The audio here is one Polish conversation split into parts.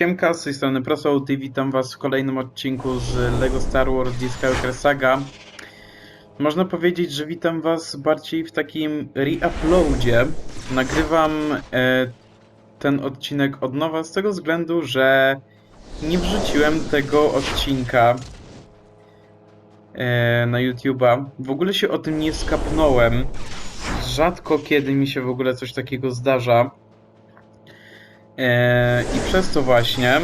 Siemka, z tej strony ProSoul i witam was w kolejnym odcinku z LEGO Star Wars Skywalker Saga. Można powiedzieć, że witam was bardziej w takim re-uploadzie. Nagrywam e, ten odcinek od nowa z tego względu, że nie wrzuciłem tego odcinka e, na YouTube'a. W ogóle się o tym nie skapnąłem. Rzadko kiedy mi się w ogóle coś takiego zdarza. E, I przez to właśnie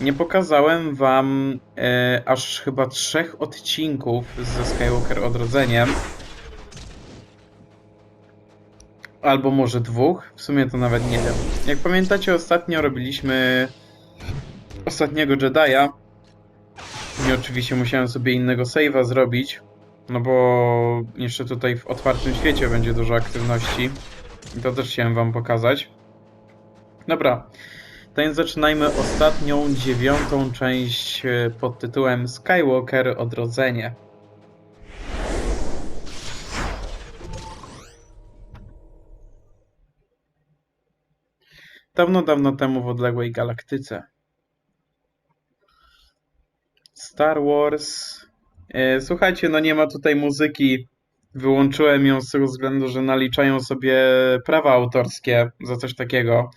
nie pokazałem wam e, aż chyba trzech odcinków ze Skywalker Odrodzeniem. Albo może dwóch, w sumie to nawet nie wiem. Jak pamiętacie, ostatnio robiliśmy ostatniego Jedi'a. I oczywiście musiałem sobie innego save'a zrobić, no bo jeszcze tutaj w otwartym świecie będzie dużo aktywności. I to też chciałem wam pokazać. Dobra, to więc zaczynajmy ostatnią, dziewiątą część e, pod tytułem Skywalker Odrodzenie. Dawno, dawno temu w odległej galaktyce. Star Wars. E, Słuchajcie, no nie ma tutaj muzyki. Wyłączyłem ją z tego względu, że naliczają sobie prawa autorskie za coś takiego.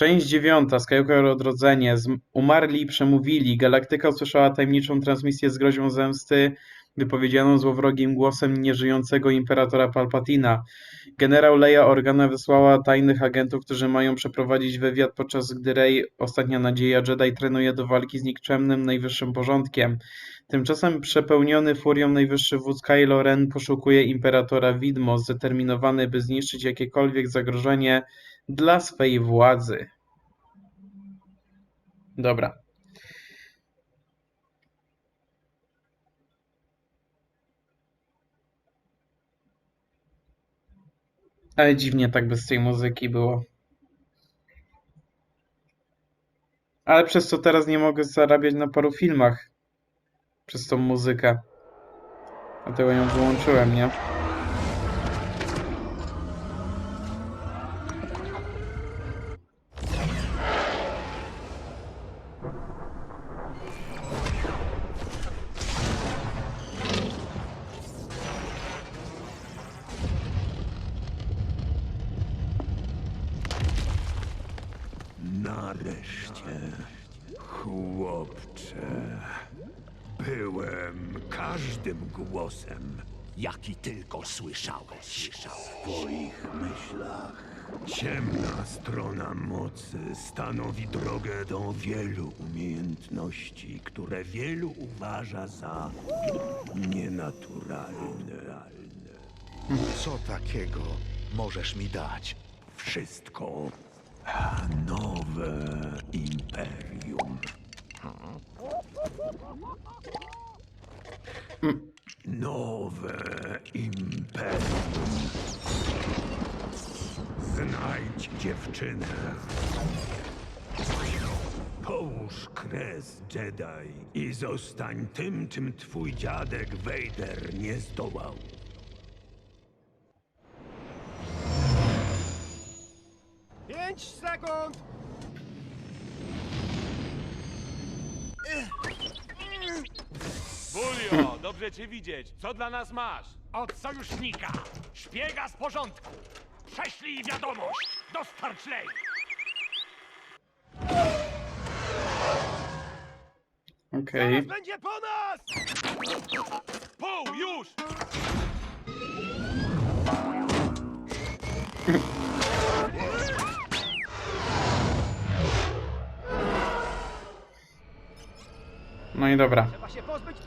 Część dziewiąta, Skywalker Odrodzenie. Umarli przemówili. Galaktyka usłyszała tajemniczą transmisję z groźbą zemsty, wypowiedzianą złowrogim głosem nieżyjącego imperatora Palpatina. Generał Leia Organa wysłała tajnych agentów, którzy mają przeprowadzić wywiad, podczas gdy Rey, ostatnia nadzieja Jedi, trenuje do walki z nikczemnym najwyższym porządkiem. Tymczasem przepełniony furią najwyższy wódz Kylo Ren poszukuje imperatora widmo, zdeterminowany, by zniszczyć jakiekolwiek zagrożenie dla swej władzy. Dobra. Ale dziwnie tak bez tej muzyki było. Ale przez to teraz nie mogę zarabiać na paru filmach. Przez tą muzykę. Dlatego ją wyłączyłem, nie? Głosem, jaki tylko słyszałeś. w twoich myślach. Ciemna strona mocy stanowi drogę do wielu umiejętności, które wielu uważa za nienaturalne. Co takiego możesz mi dać? Wszystko nowe imperium. Nowe imperium. Znajdź dziewczynę. Połóż kres Jedi i zostań tym, czym twój dziadek Vader nie zdołał. Pięć sekund! Dobrze cię widzieć. Co dla nas masz? Od sojusznika, szpiega z porządku. Prześlij wiadomość, dostarcz lej. Okej. Będzie po nas! Pół, już! No i dobra. Trzeba się pozbyć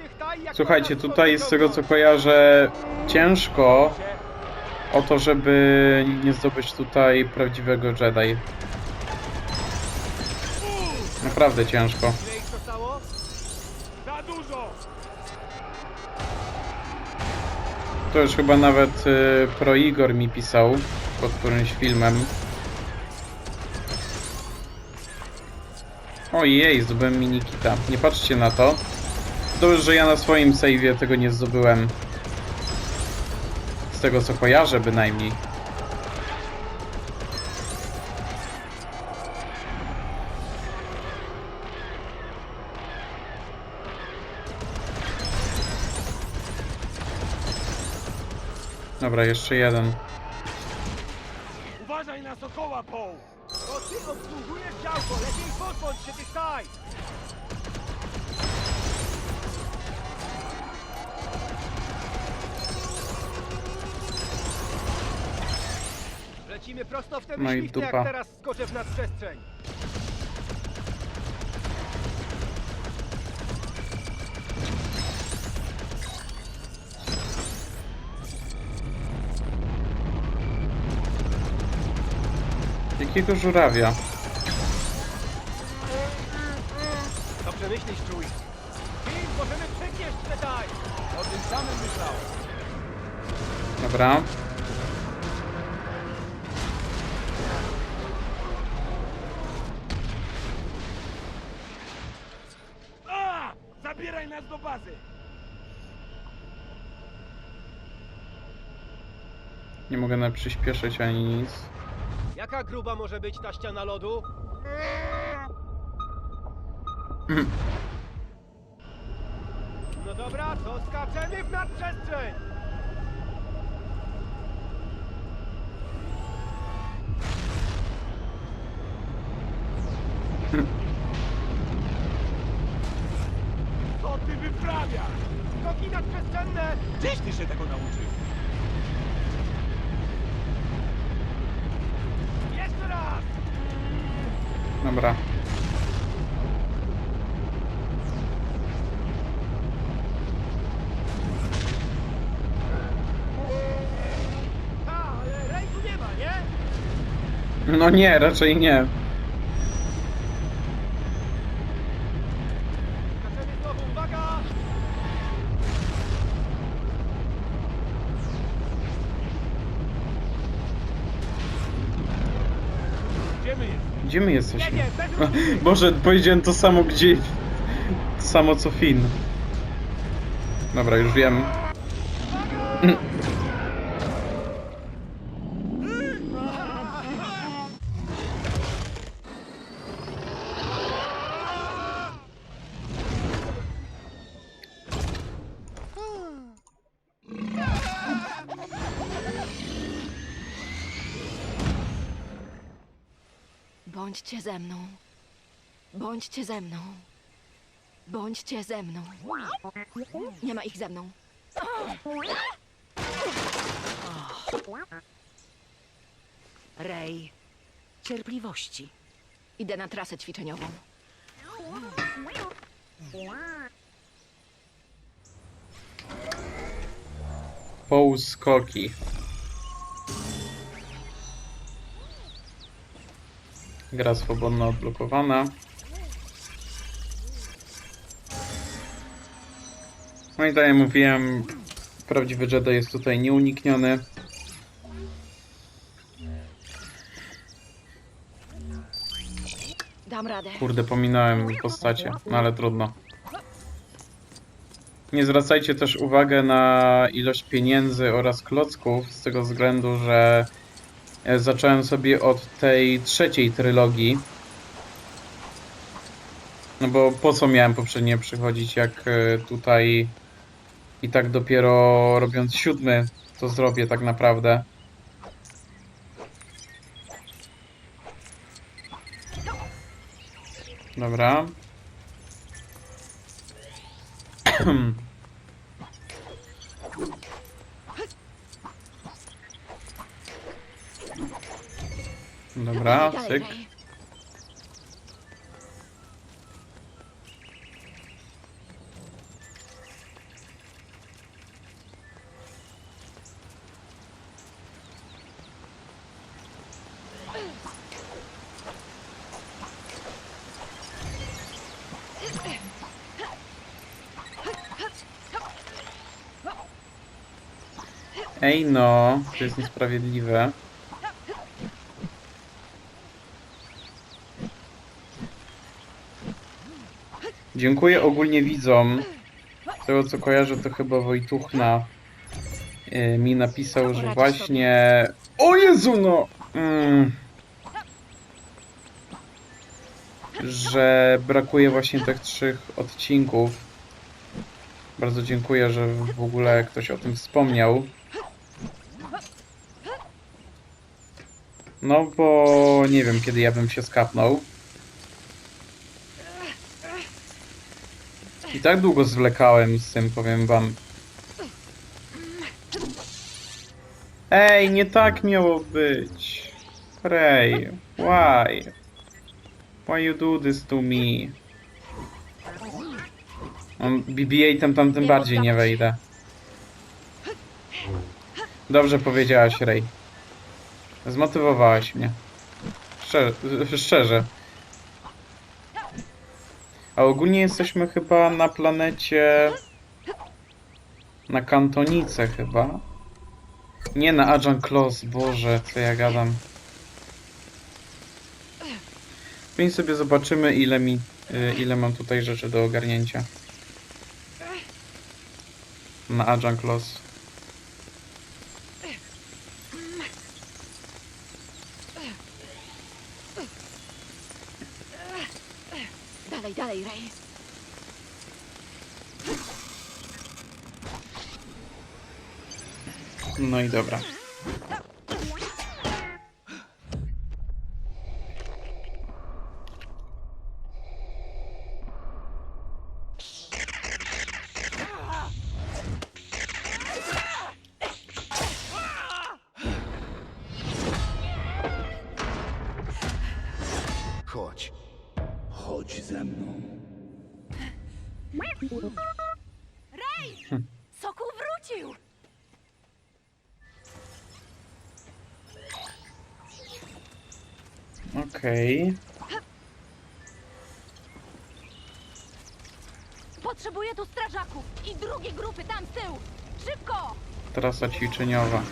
Słuchajcie, tutaj z tego co kojarzę, ciężko o to, żeby nie zdobyć tutaj prawdziwego Jedi. Naprawdę ciężko. To już chyba nawet y, Pro Igor mi pisał pod którymś filmem. Ojej, zdobyłem minikita. Nie patrzcie na to dobrze, że ja na swoim save'ie tego nie zdobyłem. Z tego co kojarzę bynajmniej. Dobra, jeszcze jeden. Uważaj na sokoła, Paul! To ty obsługujesz działko, lepiej podbądź się tych taj! Lecimy prosto w tę No i myśliwkę, jak dupa. teraz skoczę w nadprzestrzeń. Jakiego żurawia? Dobrze myślisz, czuj. Możemy przygnieść te taj? O tym samym myślałem. Dobra. Bazy! Nie mogę na przyspieszyć ani nic. Jaka gruba może być ta ściana lodu? No dobra, to skaczemy w nadprzestrzeń! Co ty wyprawiasz? Skoki nadprzestrzenne! Ty się tego nauczył? Jeszcze raz! Dobra. A, ale rejku nie ma, nie? No nie, raczej nie. Skaczemy znowu, uwaga! Gdzie my jesteśmy? Gdzie my jesteśmy? Boże, powiedziałem to samo gdzie... To samo co Finn. Dobra, już wiem. Bądźcie ze mną. Bądźcie ze mną. Bądźcie ze mną. Nie ma ich ze mną. Rej, cierpliwości. Idę na trasę ćwiczeniową. Poł skoki. Gra swobodna odblokowana. No i tak jak mówiłem, prawdziwy Jedi jest tutaj nieunikniony. Dam radę. Kurde, pominąłem postacie, no ale trudno. Nie zwracajcie też uwagę na ilość pieniędzy oraz klocków, z tego względu, że e, zacząłem sobie od tej trzeciej trylogii. No bo po co miałem poprzednie przychodzić, jak e, tutaj i tak dopiero robiąc siódmy to zrobię tak naprawdę. Dobra. Dobra. Ray. Ej no, to jest niesprawiedliwe. Dziękuję ogólnie widzom. Z tego co kojarzę, to chyba Wojtuchna yy, mi napisał, że właśnie... O Jezu, no! Mm. Że brakuje właśnie tych trzech odcinków. Bardzo dziękuję, że w ogóle ktoś o tym wspomniał. No bo nie wiem, kiedy ja bym się skapnął. I tak długo zwlekałem z tym, powiem wam. Ej, nie tak miało być. Ray, why? Why you do this to me? On BB-8 tam, tam tym bardziej nie wejdę. Dobrze powiedziałaś, Ray. Zmotywowałaś mnie. Szczerze. szczerze. A ogólnie jesteśmy chyba na planecie... Na Kantonice chyba. Nie na Ajan Klos, Boże, co ja gadam. Więc sobie zobaczymy ile mi... y, ile mam tutaj rzeczy do ogarnięcia. Na Ajan Klos. No i dobra. Okej. Potrzebuję tu strażaków i drugiej grupy tam z tyłu! Szybko! Trasa ćwiczeniowa.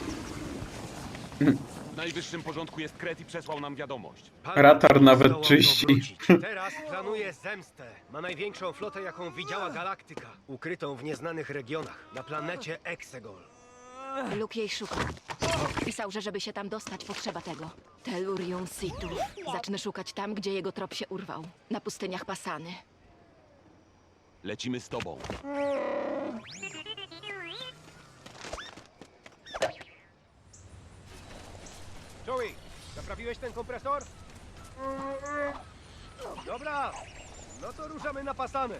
W najwyższym porządku jest Kret i przesłał nam wiadomość. Ratar nawet czyści. Teraz planuje zemstę. Ma największą flotę, jaką widziała galaktyka. Ukrytą w nieznanych regionach, na planecie Exegol. Luke jej szuka. Pisał, że żeby się tam dostać, potrzeba tego. Tellurium Situ. Zacznę szukać tam, gdzie jego trop się urwał. Na pustyniach Pasany. Lecimy z tobą. Joey, naprawiłeś ten kompresor? Dobra, no to ruszamy na pasany.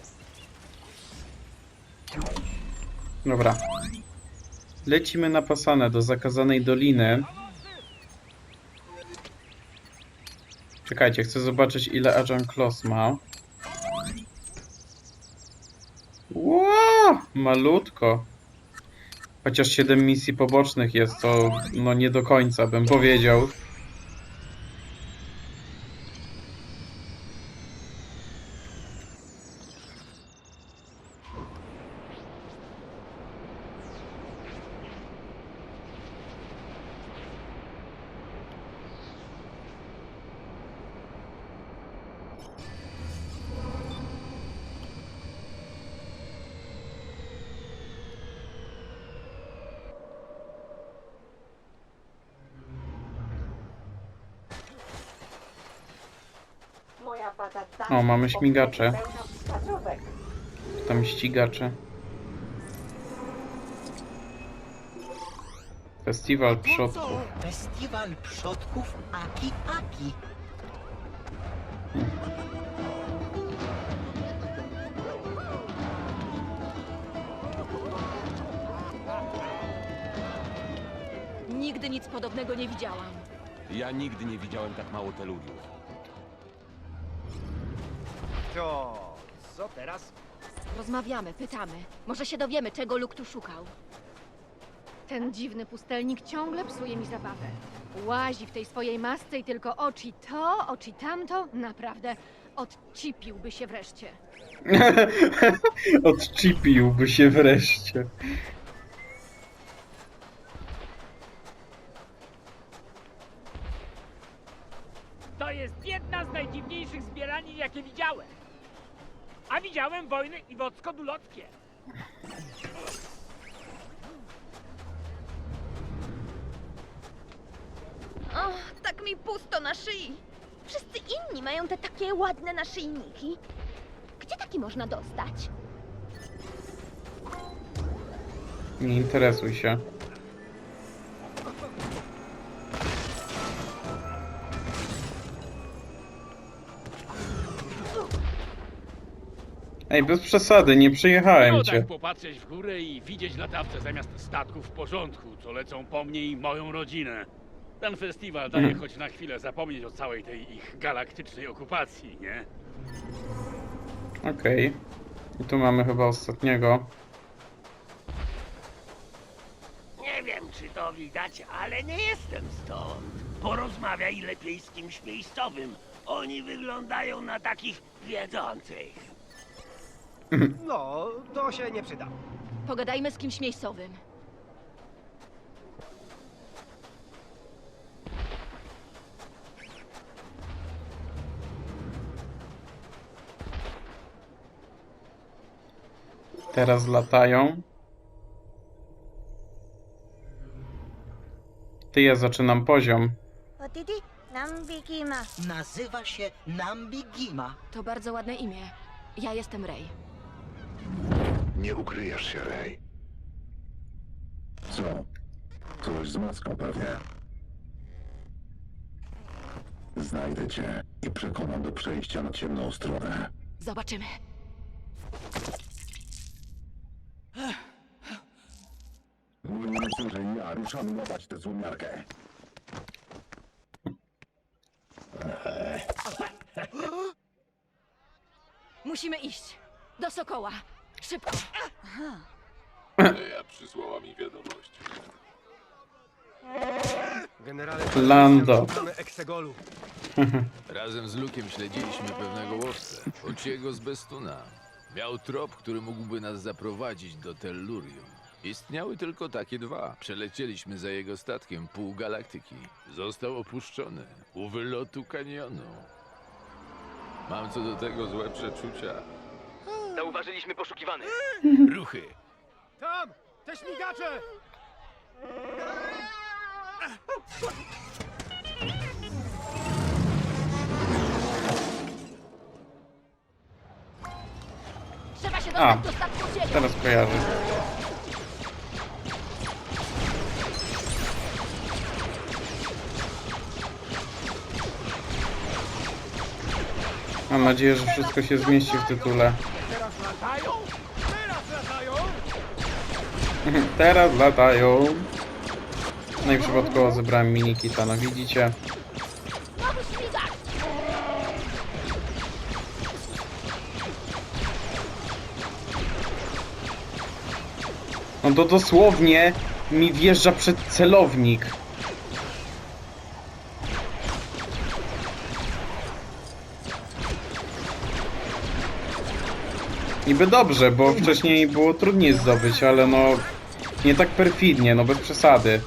Dobra. Lecimy na pasanę do zakazanej doliny. Czekajcie, chcę zobaczyć ile Ajan Klos ma. Ło, malutko. Chociaż 7 misji pobocznych jest, to no nie do końca bym powiedział. O, mamy śmigacze. Tam ścigacze. Festiwal przodków. Festiwal przodków Aki Aki. Nigdy nic podobnego nie widziałam. Ja nigdy nie widziałem tak mało teluriów. To co teraz? Rozmawiamy, pytamy. Może się dowiemy, czego Luke tu szukał. Ten dziwny pustelnik ciągle psuje mi zabawę. Łazi w tej swojej masce i tylko oczy to, oczy tamto. Naprawdę, odcipiłby się wreszcie. Odczipiłby się wreszcie. To jest jedna z najdziwniejszych zbieranin, jakie widziałem. A widziałem wojny i wocko-dulockie. O, tak mi pusto na szyi. Wszyscy inni mają te takie ładne naszyjniki. Gdzie taki można dostać? Nie interesuj się. Ej, bez przesady, nie przyjechałem No cię. tak popatrzeć w górę i widzieć latawce zamiast statków w porządku, co lecą po mnie i moją rodzinę. Ten festiwal daje Mhm. choć na chwilę zapomnieć o całej tej ich galaktycznej okupacji, nie? Okej. I tu mamy chyba ostatniego. Nie wiem, czy to widać, ale nie jestem stąd. Porozmawiaj lepiej z kimś miejscowym. Oni wyglądają na takich wiedzących. No, to się nie przyda. Pogadajmy z kimś miejscowym. Teraz latają. Ty, ja zaczynam poziom. Nazywa się Nambigima. To bardzo ładne imię. Ja jestem Rey. Nie ukryjesz się, Rej. Co? Coś z maską pewnie. Znajdę cię i przekonam do przejścia na ciemną stronę. Zobaczymy. Mówię, że ja ruszam łapać tę złomiarkę. Musimy iść. Do Sokoła. Szybko. Ja przysłała mi wiadomość. Generale, Lando. szukamy Eksegolu. Razem z Lukiem śledziliśmy pewnego łowcę, Ociego z Bestuna. Miał trop, który mógłby nas zaprowadzić do Tellurium. Istniały tylko takie dwa. Przelecieliśmy za jego statkiem pół galaktyki. Został opuszczony u wylotu kanionu. Mam co do tego złe przeczucia. Zauważyliśmy poszukiwany. Ruchy! Tam! Te śmigacze! Trzeba się A. dostać do statku cienia. Teraz kojarzę. Mam nadzieję, że wszystko się zmieści w tytule. Teraz latają? Teraz latają! Teraz latają. No i przypadkowo zebrałem mini kitana, widzicie? Znowu śmigać! No to dosłownie mi wjeżdża przed celownik. Niby dobrze, bo wcześniej było trudniej zdobyć, ale no nie tak perfidnie, no bez przesady.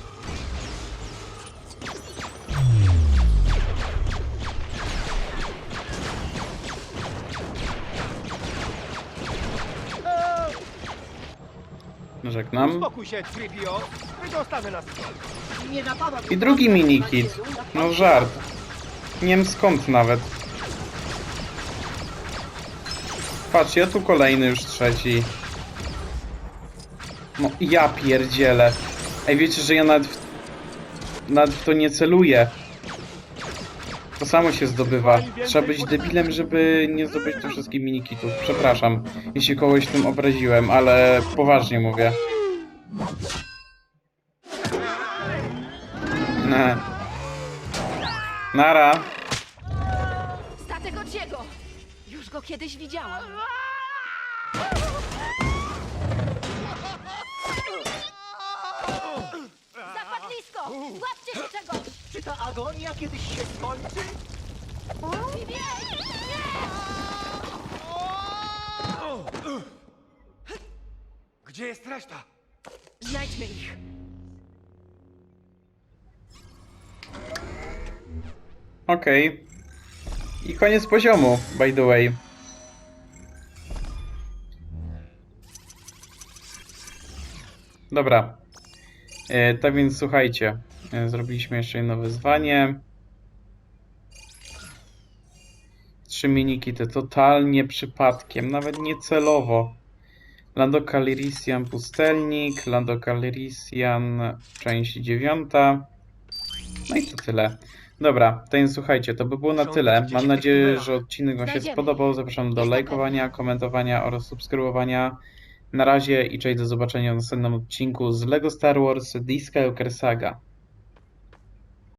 Żegnam. Spokój się, Trivio. Wydostanę nas stąd. Nie napada I drugi minikit. No żart. Nie wiem skąd nawet. Patrz, ja tu kolejny już trzeci. No ja pierdzielę. Ej, wiecie, że ja nawet w, nawet w to nie celuję. To samo się zdobywa. Trzeba być debilem, żeby nie zdobyć tych wszystkich minikitów. Przepraszam, jeśli kogoś tym obraziłem, ale poważnie mówię. Ne. Nara. Go kiedyś widziałam. Zapadlisko! Złapcie się czegoś! Czy ta agonia kiedyś się skończy? Gdzie jest reszta? Znajdźmy ich. Okej. I koniec poziomu, by the way. Dobra. E, tak więc słuchajcie. E, zrobiliśmy jeszcze jedno wyzwanie. Trzy miniki to totalnie przypadkiem, nawet nie celowo. Lando Calrissian Pustelnik, Lando Calrissian część dziewiąta. No i to tyle. Dobra, to więc słuchajcie, to by było na tyle. Mam nadzieję, że odcinek Wam się spodobał. Zapraszam do lajkowania, komentowania oraz subskrybowania. Na razie i cześć do zobaczenia w następnym odcinku z LEGO Star Wars Skywalker Saga.